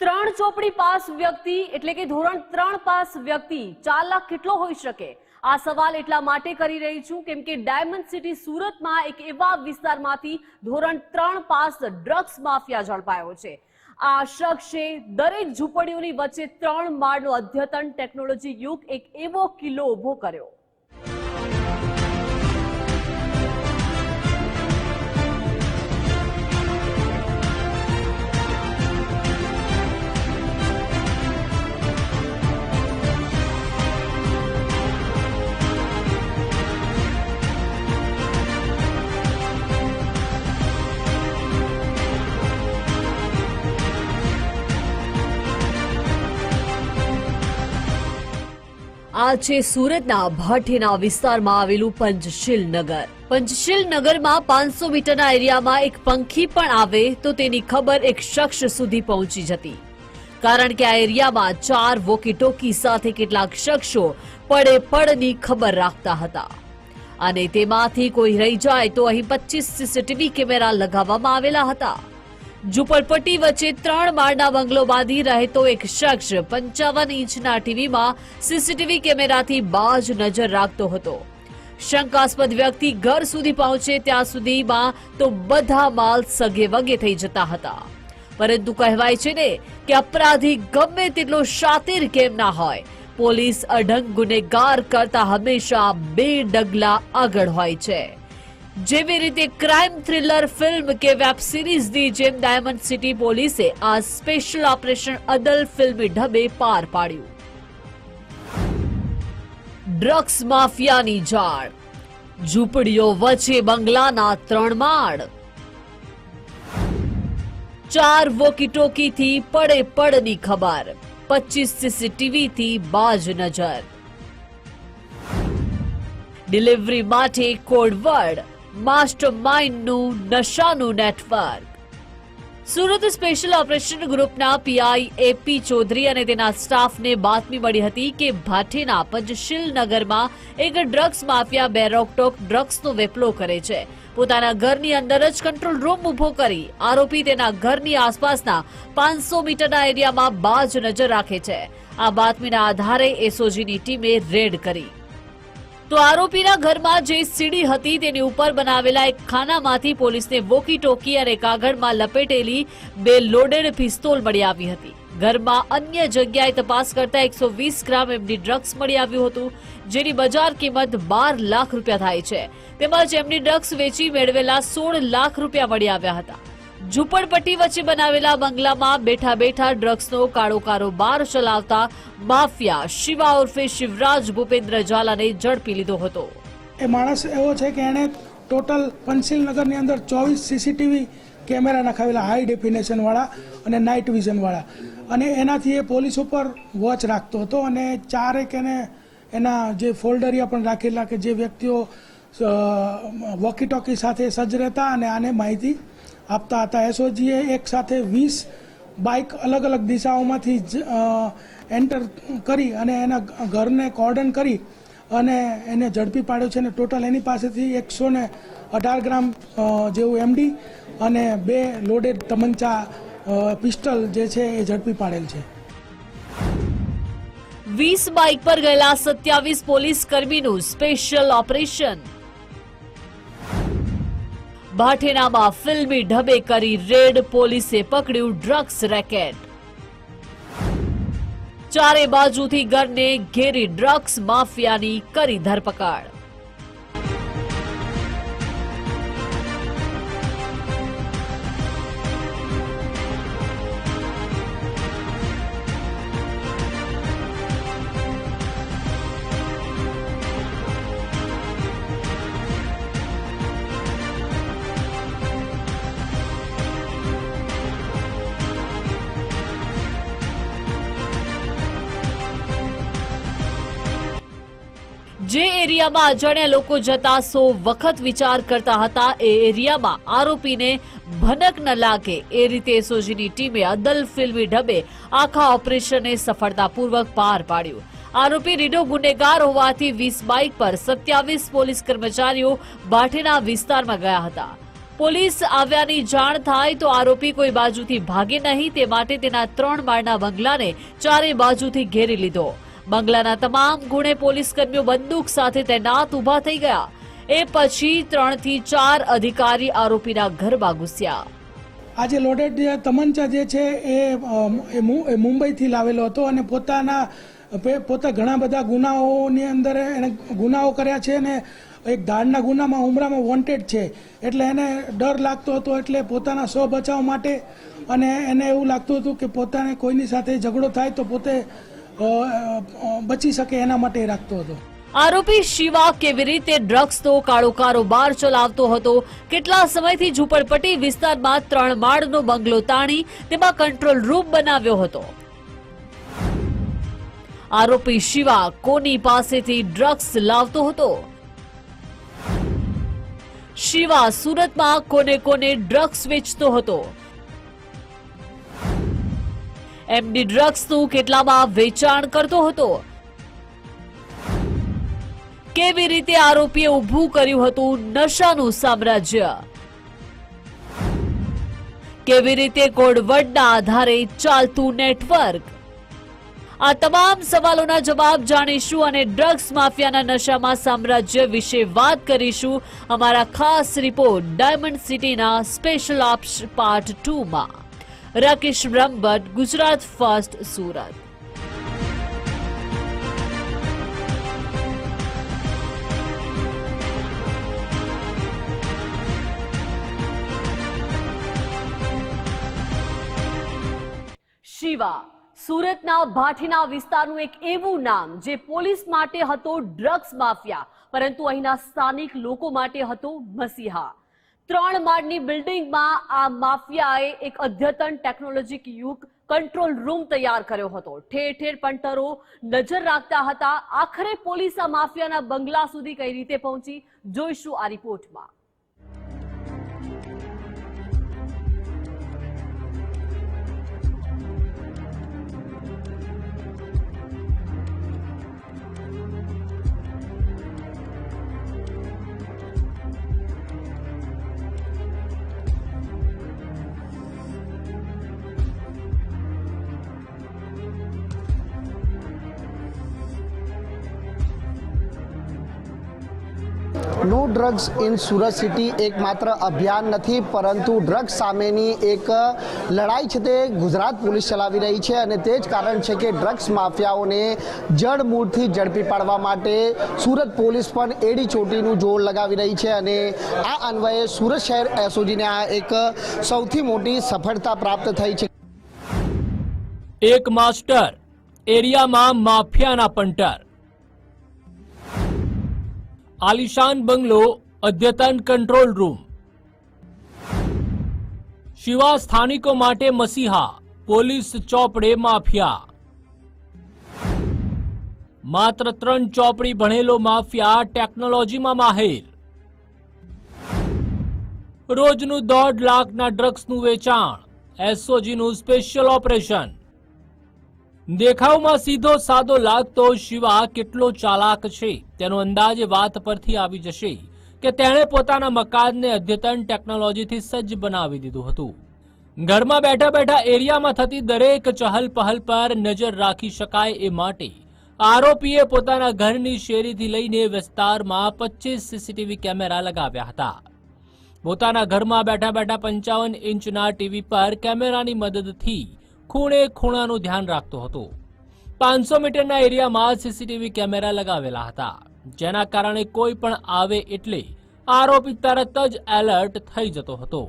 ત્રણ ચોપડી પાસ વ્યક્તિ, એટલે કે ધોરણ ત્રણ પાસ વ્યક્તિ, ચાલાક કેટલો હોઈ શકે? આ સવાલ એટલા માટે કરી રહી છું કેમ કે ડાયમંડ સિટી સુરતમાં એક એવા વિસ્તારમાંથી ધોરણ ત્રણ પાસ ડ્રગ્સ માફિયા ઝડપાયો છે. આ શખ્સે દરેક ઝૂંપડીઓની વચ્ચે ત્રણ માળનો અદ્યતન ટેકનોલોજી યુગ એક એવો કિલ્લો ઊભો કર્યો. આ છે સુરતના ભાઠીના વિસ્તારમાં આવેલું પંચશીલ નગર. પંચશીલ નગરમાં પાંચસો મીટરના એરિયામાં એક પંખી પણ આવે તો તેની ખબર એક શખ્સ સુધી પહોંચી જતી. કારણ કે આ એરિયામાં ચાર વોકીટોકી સાથે કેટલાક શખ્સો પડે પડની ખબર રાખતા હતા. અને તેમાંથી કોઈ રહી જાય તો અહીં પચીસ સીસીટીવી કેમેરા લગાવવામાં આવેલા હતા. ઝુંપડપટ્ટી વચ્ચે ત્રણ માળના બંગલો બાંધી રહેતો એક શખ્સ પંચાવન ઇંચના ટીવીમાં સીસીટીવી કેમેરાથી બાજ નજર રાખતો હતો. શંકાસ્પદ વ્યક્તિ ઘર સુધી પહોંચે ત્યાં સુધીમાં તો બધા માલ સગે વગે થઈ જતા હતા. પરંતુ કહેવાય છે ને કે અપરાધી ગમે તેટલો શાતિર કેમ ના હોય. પોલીસ અઢંગ ગુનેગાર કરતા હંમેશા બે ડગલા આગળ હોય છે. જેવી રીતે ક્રાઇમ થ્રિલર ફિલ્મ કે વેબ સિરીઝની જેમ ડાયમંડ સિટી પોલીસે આ સ્પેશિયલ ઓપરેશન અદલ ફિલ્મી ઢબે પાર પાડ્યું. ડ્રગ્સ માફિયાની જાળ. ઝૂંપડીઓ વચ્ચે બંગલાના ત્રણ માળ. ચાર વોકીટોકીથી પડે પડની ખબર. પચીસ સીસીટીવીથી બાજ નજર. ડિલિવરી માટે કોડવર્ડ માસ્ટર માઇન્ડનું નશાનું નેટવર્ક સુરત સ્પેશિયલ ઓપરેશન ગ્રુપના પીઆઈ એપી ચૌધરી અને તેના સ્ટાફને બાતમી મળી હતી કે ભાટેના પંચશીલ નગરમાં એક ડ્રગ્સ માફિયા બે રોકટોક ડ્રગ્સનો વેપલો કરે છે. પોતાના ઘરની અંદર જ કંટ્રોલ રૂમ ઊભો કરી આરોપી તેના ઘરની આસપાસના પાંચસો મીટરના એરિયામાં બાજ નજર રાખે છે. આ બાતમીના આધારે એસઓજીની ટીમે રેડ કરી. તો આરોપીના ઘરમાં જે સીડી હતી તેની ઉપર બનાવેલા એક ખાનામાંથી પોલીસને વોકી ટોકી અને કાગળમાં લપેટેલી બે લોડેડ પિસ્તોલ મળી આવી હતી. ઘરમાં અન્ય જગ્યાએ તપાસ કરતા એકસો વીસ ગ્રામ એમની ડ્રગ્સ મળી આવ્યું હતું, જેની બજાર કિંમત બાર લાખ રૂપિયા થાય છે. તેમજ એમની ડ્રગ્સ વેચી મેળવેલા સોળ લાખ રૂપિયા મળી આવ્યા હતા. ઝૂંપડપટ્ટી વચ્ચે બનાવેલા બંગલામાં બેઠા બેઠા ડ્રગ્સનો કાળો કારોબાર ચલાવતા માફિયા શિવા ઉર્ફે શિવરાજ ભૂપેન્દ્ર ઝાલાને ઝડપી લીધો હતો. એ માણસ એવો છે કે એણે ટોટલ પંચશીલ નગરની અંદર ચોવીસ સીસીટીવી કેમેરા નખાવેલા હાઈ ડેફિનેશનવાળા અને નાઇટ વિઝનવાળા અને એનાથી એ પોલીસ ઉપર વોચ રાખતો હતો અને ચારેક એને એના જે ફોલ્ડરિયા પણ રાખેલા કે જે વ્યક્તિઓ વોકી ટોકી સાથે સજ્જ રહેતા અને આને માહિતી આપતા હતા. એસઓજીએ એક સાથે વીસ બાઇક અલગ અલગ દિશાઓમાંથી જ એન્ટર કરી અને એના ઘરને કોર્ડન કરી અને એને ઝડપી પાડ્યો છે અને ટોટલ એની પાસેથી એકસો ને અઢાર ગ્રામ જેવું એમડી અને બે લોડેડ તમંચા પિસ્ટલ જે છે એ ઝડપી પાડેલ છે. વીસ બાઇક પર ગયેલા સત્યાવીસ પોલીસ કર્મીનું સ્પેશિયલ ઓપરેશન ભાટેનામાં ફિલ્મી ઢબે કરી રેડ પોલીસે પકડ્યું ડ્રગ્સ રેકેટ. ચારે બાજુથી ઘરને ઘેરી ડ્રગ્સ માફિયાની કરી ધરપકડ. એરિયામાં અજાણ્યા લોકો જતા સો વખત વિચાર કરતા હતા. એ એરિયામાં આરોપીને ભનક ન લાગે. એ રીતે એસઓજીની ટીમે અદલ ફિલ્મી ઢબે આખા ઓપરેશનને સફળતાપૂર્વક પાર પાડ્યું. આરોપી રીડો ગુનેગાર હોવાથી વીસ બાઇક પર સત્યાવીસ પોલીસ કર્મચારીઓ બાઠેના વિસ્તારમાં ગયા હતા. પોલીસ આવ્યાની જાણ થાય તો આરોપી કોઈ બાજુથી ભાગે નહીં, તે માટે તેના ત્રણ માળના બંગલાને ચારે બાજુથી ઘેરી લીધો. બંગલાના તમામ ગુણે પોલીસ કર્મીઓ બંદૂક સાથે તૈનાત ઊભા થઈ ગયા. એ પછી ત્રણથી ચાર અધિકારી આરોપીના ઘરમાં ઘૂસ્યા. આ જે લોડેડ જે તમંચા જે છે એ મુંબઈથી લાવેલો હતો અને પોતાના પોતા ઘણા બધા ગુનાઓની અંદર એણે ગુનાઓ કર્યા છે અને એક ધાડના ગુનામાં ઉમરામાં વોન્ટેડ છે. એટલે એને ડર લાગતો હતો, એટલે પોતાના સ્વ બચાવ માટે અને એને એવું લાગતું હતું કે પોતાને કોઈની સાથે ઝઘડો થાય તો પોતે બચી શકે એના માટે રાખતો હતો. આરોપી શિવા કેવી રીતે ડ્રગ્સનો કાળો કારોબાર ચલાવતો હતો? કેટલા સમયથી ઝૂંપડપટ્ટી વિસ્તારમાં ત્રણ માળનો બંગલો તાણી તેમાં કંટ્રોલ રૂમ બનાવ્યો હતો? આરોપી શિવા કોની પાસેથી ડ્રગ્સ લાવતો હતો? શિવા સુરતમાં કોને કોને ડ્રગ્સ વેચતો હતો? એમડી ડ્રગ્સનું કેટલામાં વેચાણ કરતો હતો. કેવી રીતે આરોપીએ ઊભું કર્યું હતું નશાનું સામ્રાજ્ય? કેવી રીતે કોડવર્ડના આધારે ચાલતું નેટવર્ક? આ તમામ સવાલોના જવાબ જાણીશું અને ડ્રગ્સ માફિયાના નશામાં સામ્રાજ્ય વિશે વાત કરીશું અમારા ખાસ રિપોર્ટ ડાયમંડ સિટીના સ્પેશિયલ ઓપ્સ પાર્ટ ટુમાં. રાકેશ બ્રહ્મભટ્ટ ગુજરાત ફર્સ્ટ સુરત. શિવા, સુરતના ભાઠીના વિસ્તારનું એક એવું નામ જે પોલીસ માટે હતો ડ્રગ્સ માફિયા, પરંતુ અહીંના સ્થાનિક લોકો માટે હતો મસીહા. ત્રણ માળની બિલ્ડિંગમાં આ માફિયાએ એક અદ્યતન ટેકનોલોજીક યુગ કંટ્રોલ રૂમ તૈયાર કર્યો હતો. ઠેર ઠેર પંટરો નજર રાખતા હતા. આખરે પોલીસ આ માફિયાના બંગલા સુધી કઈ રીતે પહોંચી? જોઈશું આ રિપોર્ટમાં. No drugs in Surat city એક માત્ર અભિયાન નથી, પરંતુ ડ્રગ્સ સામેની એક લડાઈ છે તે ગુજરાત પોલીસ ચલાવી રહી છે અને તે જ કારણ છે કે ડ્રગ્સ માફિયાઓને જડમૂળથી ઝડપી પાડવા માટે સુરત પોલીસ પણ એડી ચોટીનું જોર લગાવી રહી છે અને આ અન્વયે સુરત શહેર એસઓજીને આ એક સૌથી મોટી સફળતા પ્રાપ્ત થઈ છે. એક માસ્ટર, એરિયામાં માફિયાના પંટર. આલિશાન બંગલો અદ્યતન કંટ્રોલ રૂમ શિવા સ્થાનિકો માટે મસીહા પોલીસ ચોપડે માફિયા માત્ર ત્રણ ચોપડી ભણેલો માફિયા ટેકનોલોજીમાં માહેર રોજનું દોઢ લાખના ડ્રગ્સનું વેચાણ એસઓજીનું સ્પેશિયલ ઓપરેશન દેખાવમાં સીધો સાદો લાગતો શિવા કેટલો ચાલાક છે? તેનો અંદાજ વાત પરથી આવી જશે કે તેણે પોતાના મકાનને અદ્યતન ટેકનોલોજીથી સજ્જ બનાવી દીધું હતું. ઘરમાં બેઠા બેઠા એરિયામાં થતી દરેક ચહલ પહલ પર નજર રાખી શકાય એ માટે આરોપીએ પોતાના ઘરની શેરીથી લઈને વિસ્તારમાં પચીસ સીસીટીવી કેમેરા લગાવ્યા હતા. પોતાના ઘરમાં બેઠા બેઠા પંચાવન ઇંચના ટીવી પર કેમેરાની મદદથી ખૂણે ખૂણાનું ધ્યાન રાખતો હતો. પાંચસો મીટરના એરિયામાં સીસીટીવી કેમેરા લગાવેલા હતા, જેના કારણે કોઈ પણ આવે એટલે આરોપી તરત જ એલર્ટ થઈ જતો હતો.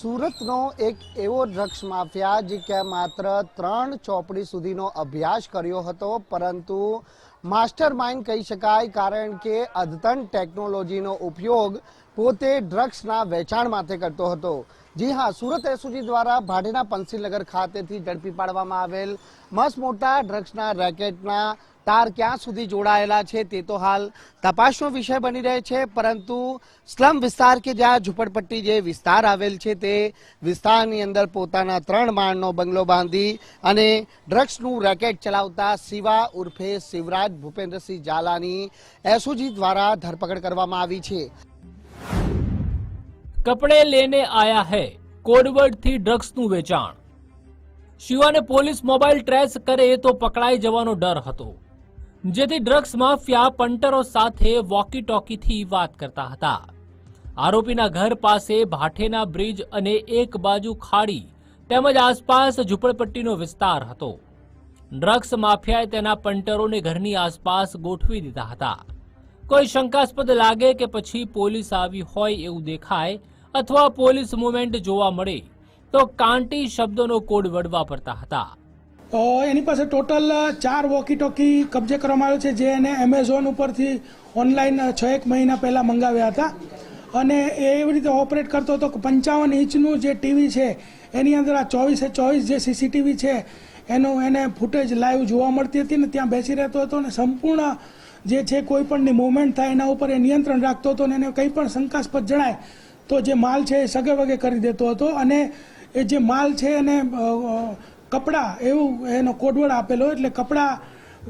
સુરતનો એક એવો ડ્રગ્સ માફિયા જે કે માત્ર ત્રણ ચોપડી સુધીનો અભ્યાસ કર્યો હતો, પરંતુ માસ્ટર માઇન્ડ કહી શકાય, કારણ કે અદ્યતન ટેકનોલોજીનો ઉપયોગ પોતે ડ્રગ્સના વેચાણ માટે કરતો હતો. જી હા, સુરત એસઓજી દ્વારા ભાડેના પંસીલનગર ખાતેથી ઝડપી પાડવામાં આવેલ મસ્ત મોટા ડ્રગ્સના રેકેટના તાર ક્યાં સુધી જોડાયેલા છે તે તો હાલ તપાસનો વિષય બની રહે છે, પરંતુ સ્લમ વિસ્તાર કે જ્યાં ઝુંપડપટ્ટી જે વિસ્તાર આવેલ છે તે વિસ્તારની અંદર પોતાના ત્રણ માળનો બંગલો બાંધી અને ડ્રગ્સનું રેકેટ ચલાવતા શિવા ઉર્ફે શિવરાજ ભૂપેન્દ્રસિંહ ઝાલાની એસઓજી દ્વારા ધરપકડ કરવામાં આવી છે. કપડે લેને આયા હૈ કોડવર્ડથી ડ્રગ્સનું વેચાણ. શિવાને પોલીસ મોબાઈલ ટ્રેસ કરે તો પકડાઈ જવાનો ડર હતો. જેથી ડ્રગ્સ માફિયા પંટરો સાથે વોકી ટોકીથી વાત કરતા હતા. આરોપીના ઘર પાસે ભાઠેના બ્રિજ અને એક બાજુ ખાડી તેમજ આસપાસ ઝૂંપડપટ્ટીનો વિસ્તાર હતો. ડ્રગ્સ માફિયાએ તેના પંટરોને ઘરની આસપાસ ગોઠવી દીધા હતા. કોઈ શંકાસ્પદ લાગે કે પછી પોલીસ આવી હોય એવું દેખાય અથવા પોલીસ મુવમેન્ટ જોવા મળે, તો કાંટી શબ્દોનો કોડ વડવા પડતા હતા. એની પાસે ટોટલ ચાર વોકી ટોકી કબજે કરવામાં આવ્યો છે, જે એને એમેઝોન ઉપરથી ઓનલાઈન છ એક મહિના પહેલાં મંગાવ્યા હતા. અને એ એવી રીતે ઓપરેટ કરતો હતો કે પંચાવન ઇંચનું જે ટીવી છે, એની અંદર આ ચોવીસે ચોવીસ જે સીસીટીવી છે, એનું એને ફૂટેજ લાઈવ જોવા મળતી હતી ને ત્યાં બેસી રહેતો હતો અને સંપૂર્ણ જે છે કોઈ પણની મૂવમેન્ટ થાય એના ઉપર એ નિયંત્રણ રાખતો હતો ને એને કંઈ પણ શંકાસ્પદ જણાય, તો જે માલ છે એ સગે વગે કરી દેતો હતો અને એ જે માલ છે એને કપડાં એવું એનો કોડવડ આપેલો એટલે કપડાં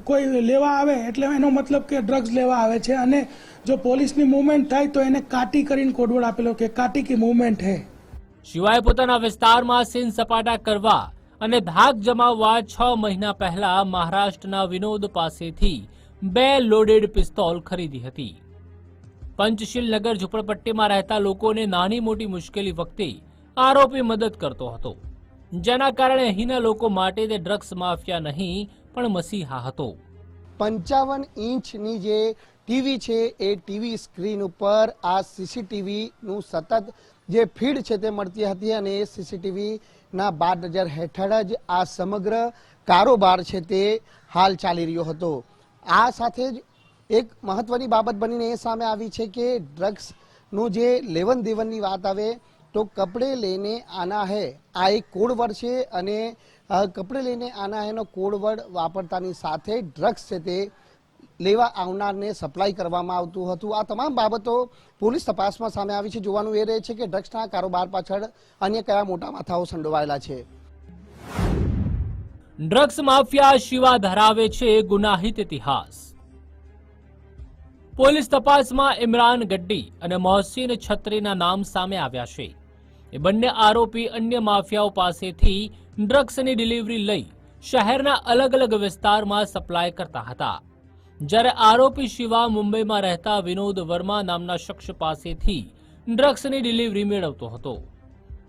કોઈ લેવા આવે એટલે એનો મતલબ કે ડ્રગ્સ લેવા આવે છે અને જો પોલીસની મૂવમેન્ટ થાય તો એને કાટી કરીને કોડવડ આપેલો કે કાટી કી મૂવમેન્ટ હે. શિવાય પોતાના વિસ્તારમાં સીન સપાટા કરવા અને ધાક જમાવવા છ મહિના પહેલા મહારાષ્ટ્રના વિનોદ પાસેથી બે લોડેડ પિસ્તોલ ખરીદી હતી. પંચશીલ નગર ઝુંપડપટ્ટીમાં રહેતા લોકોને નાની મોટી મુશ્કેલી વખતે આરોપી મદદ કરતો હતો. જેના કારણે અહીંના લોકો માટે તે ડ્રગ્સ માફિયા નહીં, પણ મસીહા હતો. પંચાવન ઇંચની જે ટીવી છે, એ ટીવી સ્ક્રીન ઉપર આ સીસીટીવીનું સતત જે ફીડ છે તે મળતી હતી અને એ સીસીટીવીના બાર નજર હેઠળ જ આ સમગ્ર કારોબાર છે તે હાલ ચાલી રહ્યો હતો. આ સાથે જ એક મહત્વની બાબત બનીને એ સામે આવી છે કે ડ્રગ્સનું જે લેવન દેવનની વાત આવે, તો કપડે લઈને આના હે, આ એક કોડવર્ડ છે અને કપડે લઈને આના હેનો કોડવર્ડ વાપરતાની સાથે ડ્રગ્સ છે તે લેવા આવનારને સપ્લાય કરવામાં આવતું હતું. આ તમામ બાબતો પોલીસ તપાસમાં સામે આવી છે. જોવાનું એ રહે છે કે ડ્રગ્સના કારોબાર પાછળ અન્ય કયા મોટા માથાઓ સંડોવાયેલા છે. ડ્રગ્સ માફિયા શિવા ધરાવે છે ગુનાહિત ઇતિહાસ. પોલીસ તપાસમાં ઇમરાન ગડ્ડી અને મોહસિન છત્રીના નામ સામે આવ્યા છે. એ બંને આરોપી અન્ય માફિયાઓ પાસેથી ડ્રગ્સની ડિલિવરી લઈ શહેરના અલગ અલગ વિસ્તારમાં સપ્લાય કરતા હતા. જ્યારે આરોપી શિવા મુંબઈમાં રહેતા વિનોદ વર્મા નામના શખ્સ પાસેથી ડ્રગ્સની ડિલિવરી મેળવતો હતો.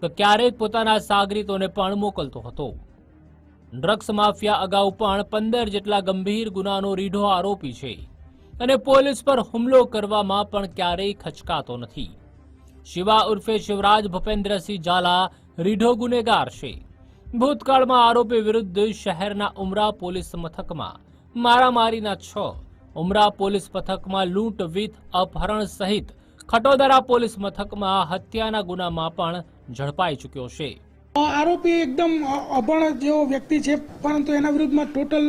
તો ક્યારેક પોતાના સાગરીતોને પણ મોકલતો હતો. ડ્રગ્સ માફિયા અગાઉ પણ પંદર જેટલા ગંભીર ગુનાનો રીઢો આરોપી છે. અને પોલીસ પર હુમલો કરવામાં પણ ક્યારેય ખચકાતો નથી. શિવા ઉર્ફે શિવરાજ ભૂપેન્દ્રસિંહ ઝાલા રીઢો ગુનેગાર છે. ભૂતકાળમાં આરોપી વિરુદ્ધ શહેરના ઉમરા પોલીસ મથકમાં મારામારીના છ, ઉમરા પોલીસ મથકમાં લૂંટ વિથ અપહરણ સહિત ખટોદરા પોલીસ મથકમાં હત્યાના ગુનામાં પણ ઝડપાઈ ચૂક્યો છે. આરોપી એકદમ અભણ જેવો વ્યક્તિ છે, પરંતુ એના વિરુદ્ધમાં ટોટલ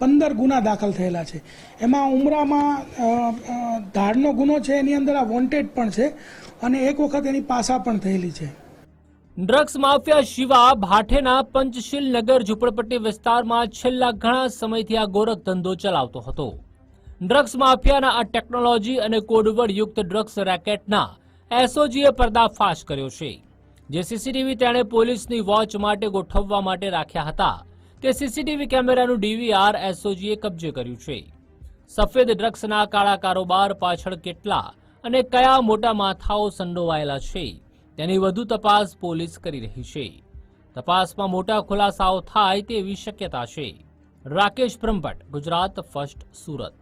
પંદર ગુના દાખલ થયેલા છે. એમાં ઉમરામાં ધાડનો ગુનો છે, એની અંદર આ વોન્ટેડ પણ છે, અને એક વખત એની પાસા પણ થયેલી છે. ડ્રગ્સ માફિયા શિવા ભાઠેના પંચશીલ નગર ઝુંપડપટ્ટી વિસ્તારમાં છેલ્લા ઘણા સમયથી આ ગોરખ ધંધો ચલાવતો હતો. ડ્રગ્સ માફિયાના આ ટેકનોલોજી અને કોડવર્ડ યુક્ત ડ્રગ્સ રેકેટના એસઓજીએ પર્દાફાશ કર્યો છે. જે સીસીટીવી તેણે પોલીસની વોચ માટે ગોઠવવા માટે રાખ્યા હતા. તે સીસીટીવી કેમેરાનું ડીવીઆર એસઓજીએ કબજે કર્યું છે. સફેદ ડ્રગ્સના કાળા કારોબાર પાછળ કેટલા અને કયા મોટા માથાઓ સંડોવાયેલા છે, તેની વધુ તપાસ પોલીસ કરી રહી છે. તપાસમાં મોટા ખુલાસાઓ થાય તેવી શક્યતા છે. રાકેશ બ્રહ્મભટ્ટ, ગુજરાત, ફર્સ્ટ સુરત.